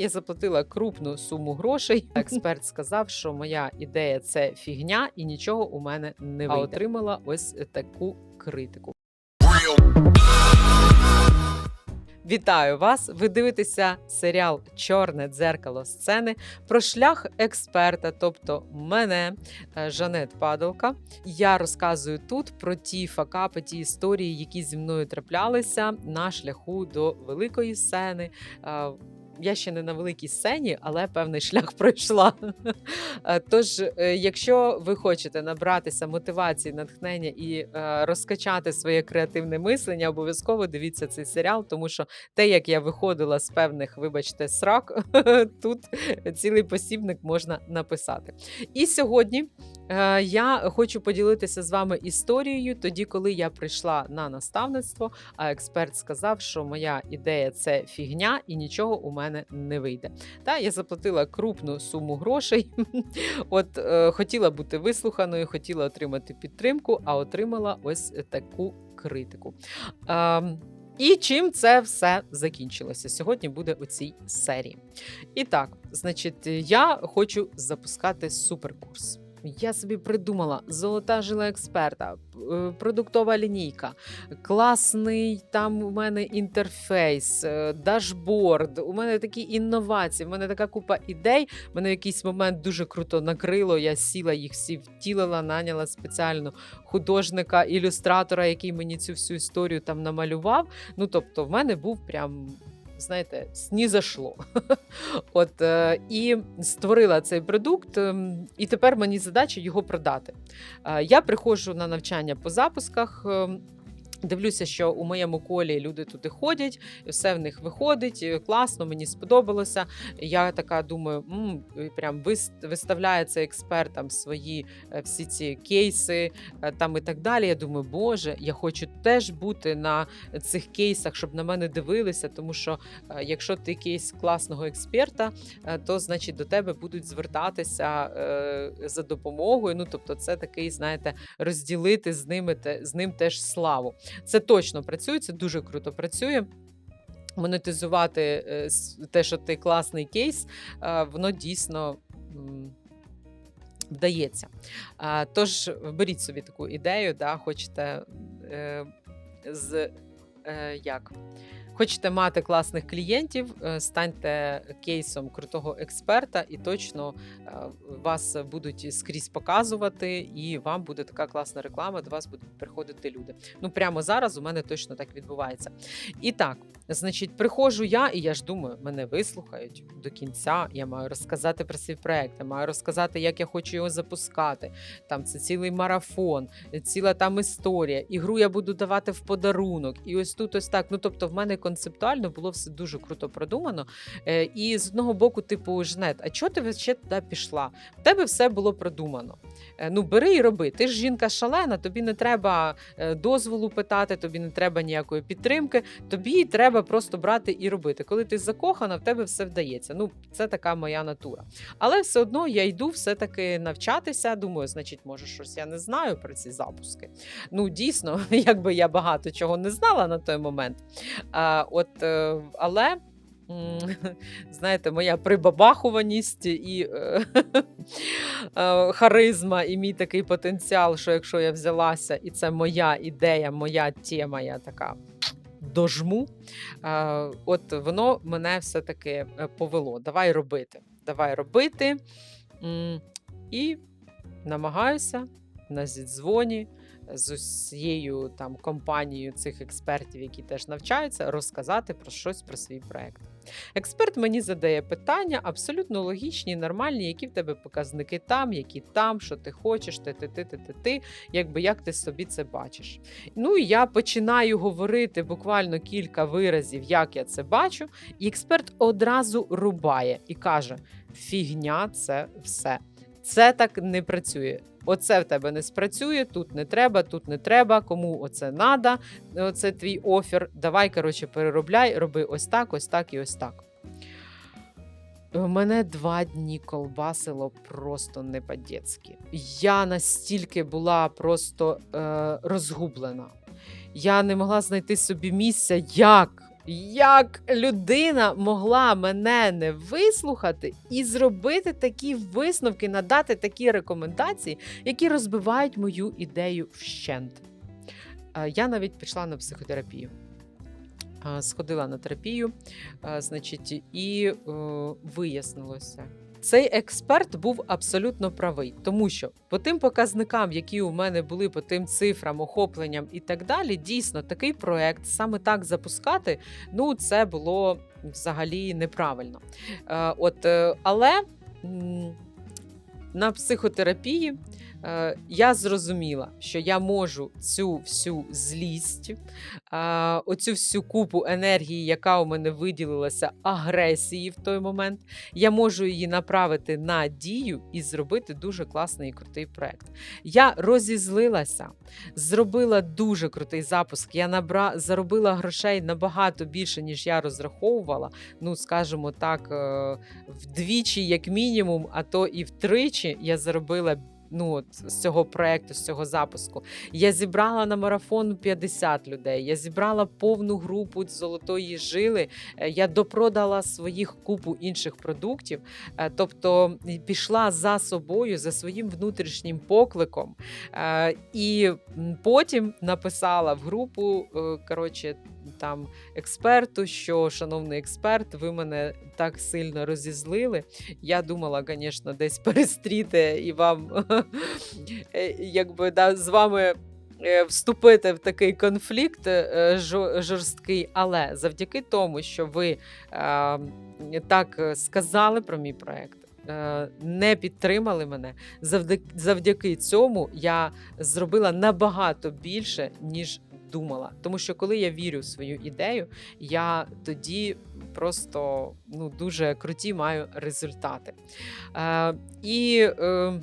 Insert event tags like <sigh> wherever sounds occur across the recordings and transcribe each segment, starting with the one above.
Я заплатила крупну суму грошей. <laughs> Експерт сказав, що моя ідея це фігня і нічого у мене не вийде. А отримала ось таку критику. Вітаю вас! Ви дивитеся серіал Чорне дзеркало сцени про шлях експерта, тобто мене, е, Жанет Падалка. Я розказую тут про ті факапи, ті історії, які зі мною траплялися на шляху до великої сцени. Я ще не на великій сцені, але певний шлях пройшла. Е, Тож, е, якщо ви хочете набратися мотивації, натхнення і е, розкачати своє креативне мислення, обов'язково дивіться цей серіал, тому що те, як я виходила з певних, вибачте, срак, <laughs> тут цілий посібник можна написати. І сьогодні я хочу поділитися з вами історією, тоді, коли я прийшла на наставництво, а експерт сказав, що моя ідея це фігня і нічого у мене не вийде. Та я заплатила крупну суму грошей. <laughs> От е, хотіла бути вислуханою, хотіла отримати підтримку, а отримала ось таку критику. Ем, і чим це все закінчилося? Сьогодні буде у цій серії. І так, значить, я хочу запускати суперкурс. Я собі придумала золота жила експерта, е, продуктова лінійка, класний там у мене інтерфейс, е, дашборд. У мене такі інновації, у мене така купа ідей. Мене в якийсь момент дуже круто накрило. Я сіла їх всі втілила, наняла спеціально художника, ілюстратора, який мені цю всю історію там намалював. Ну тобто, в мене був прям. Знаєте, снізашло. <laughs> От е, і створила цей продукт, ем, і тепер мені задача його продати. Е, я приходжу на навчання по запусках. Дивлюся, що у моєму колі люди туди ходять, все в них виходить. Класно, мені сподобалося. Я така думаю, м, і прям вис- виставляє цей експерт там свої е, всі ці кейси е, там і так далі. Я думаю, боже, я хочу теж бути на цих кейсах, щоб на мене дивилися. Тому що е, якщо ти кейс класного експерта, е, то значить до тебе будуть звертатися е, за допомогою. Ну тобто, це такий, знаєте, розділити з ними те з ним теж славу. Це точно працює, це дуже круто працює. Монетизувати е, те, що ти класний кейс, е, воно дійсно. Вдається. Тож беріть собі таку ідею, да, хочете е, з як? Хочете мати класних клієнтів, е, станьте кейсом крутого експерта, і точно е, вас будуть скрізь показувати, і вам буде така класна реклама, до вас будуть приходити люди. Ну прямо зараз у мене точно так відбувається. І так, значить, приходжу я, і я ж думаю, мене вислухають до кінця. Я маю розказати про свій проект, я маю розказати, як я хочу його запускати. Там це цілий марафон, ціла там історія. Ігру я буду давати в подарунок. І ось тут ось так. Ну тобто, в мене концептуально було все дуже круто продумано. Е, І з одного боку, типу, Жнет, а чого ти ще туди пішла? В тебе все було продумано. Е, Ну, бери і роби. Ти ж жінка шалена, тобі не треба е, дозволу питати, тобі не треба ніякої підтримки. Тобі треба просто брати і робити. Коли ти закохана, в тебе все вдається. Ну, це така моя натура. Але все одно я йду все-таки навчатися. Думаю, значить, може, щось я не знаю про ці запуски. Ну, дійсно, <laughs> якби я багато чого не знала на той момент. А, от, е, але. <laughs> Знаєте, моя прибабахуваність і е, <laughs> е, харизма, і мій такий потенціал, що якщо я взялася, і це моя ідея, моя тема, я така дожму. От воно мене все-таки е, повело. Давай робити. Давай робити. І намагаюся на зідзвоні з усією там компанією цих експертів, які теж навчаються, розказати про щось про свій проект. Експерт мені задає питання абсолютно логічні, нормальні, які в тебе показники там, які там, що ти хочеш, ти, ти, ти, ти, ти, ти, якби як ти собі це бачиш. Ну і я починаю говорити буквально кілька виразів, як я це бачу, і експерт одразу рубає і каже: фігня, це все. Це так не працює. Оце в тебе не спрацює, тут не треба, тут не треба. Кому оце надо, оце твій офер. Давай, коротше, переробляй, роби ось так, ось так і ось так. Мене два дні колбасило просто не по-дєцьки. Я настільки була просто е, розгублена. Я не могла знайти собі місця, як Як людина могла мене не вислухати і зробити такі висновки, надати такі рекомендації, які розбивають мою ідею вщент. Е, Я навіть пішла на психотерапію. Е, Сходила на терапію, е, значить, і вияснилося. Цей експерт був абсолютно правий, тому що по тим показникам, які у мене були, по тим цифрам, охопленням і так далі, дійсно такий проект саме так запускати, ну це було взагалі неправильно. Е, От, е, але на психотерапії е, я зрозуміла, що я можу цю всю злість, е, оцю всю купу енергії, яка у мене виділилася, агресії в той момент, я можу її направити на дію і зробити дуже класний і крутий проект. Я розізлилася, зробила дуже крутий запуск. Я набра... заробила грошей набагато більше, ніж я розраховувала. Ну, скажімо так, е, вдвічі, як мінімум, а то і втричі я заробила. Ну, от, з цього проекту, з цього запуску. Я зібрала на марафон 50 людей. Я зібрала повну групу золотої жили. Е, Я допродала своїх купу інших продуктів. Е, Тобто пішла за собою, за своїм внутрішнім покликом. Е, І потім написала в групу коротше, там експерту, що, шановний експерт, ви мене так сильно розізлили. Я думала, звісно, десь перестріти і вам <laughs> е, якби да, з вами. е, Вступити в такий конфлікт е, жорсткий, але завдяки тому, що ви так сказали про мій проект, не підтримали мене. Завдяки цьому я зробила набагато більше, ніж думала. Тому що коли я вірю в свою ідею, я тоді просто ну, дуже круті маю результати. Е, і е,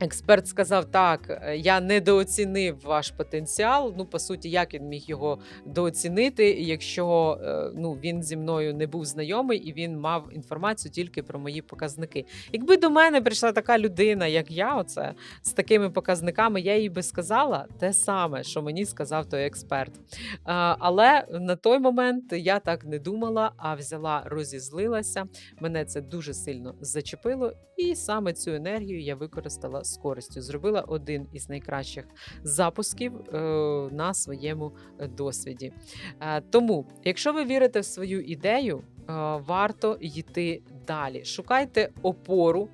Експерт сказав: так, е, я недооцінив ваш потенціал. Ну, по суті, як він міг його дооцінити, якщо е, ну, він зі мною не був знайомий і він мав інформацію тільки про мої показники. Якби до мене прийшла така людина, як я, оце з такими показниками, я їй би сказала те саме, що мені сказав той експерт. Але на той момент я так не думала, а взяла, розізлилася. Мене це дуже сильно зачепило, і саме цю енергію я використала з користю. Зробила один із найкращих запусків е, на своєму е, досвіді. Е, Тому, якщо ви вірите в свою ідею, варто йти далі. Шукайте опору,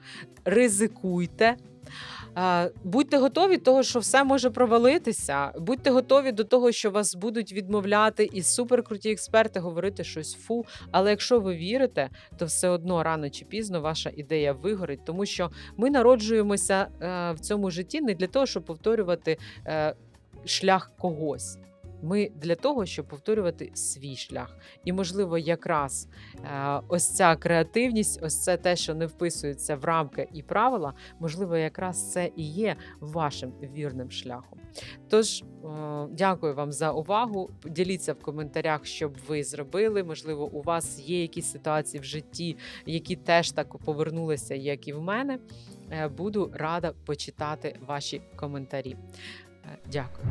ризикуйте. Будьте готові до того, що все може провалитися. Будьте готові до того, що вас будуть відмовляти, і суперкруті експерти говорити щось фу. Але якщо ви вірите, то все одно рано чи пізно ваша ідея вигорить, тому що ми народжуємося е, в цьому житті не для того, щоб повторювати е, шлях когось. Ми для того, щоб повторювати свій шлях. І, можливо, якраз е, ось ця креативність, ось це те, що не вписується в рамки і правила, можливо, якраз це і є вашим вірним шляхом. Тож, е, дякую вам за увагу. Діліться в коментарях, що б ви зробили. Можливо, у вас є якісь ситуації в житті, які теж так повернулися, як і в мене. Е, Буду рада почитати ваші коментарі. Дякую.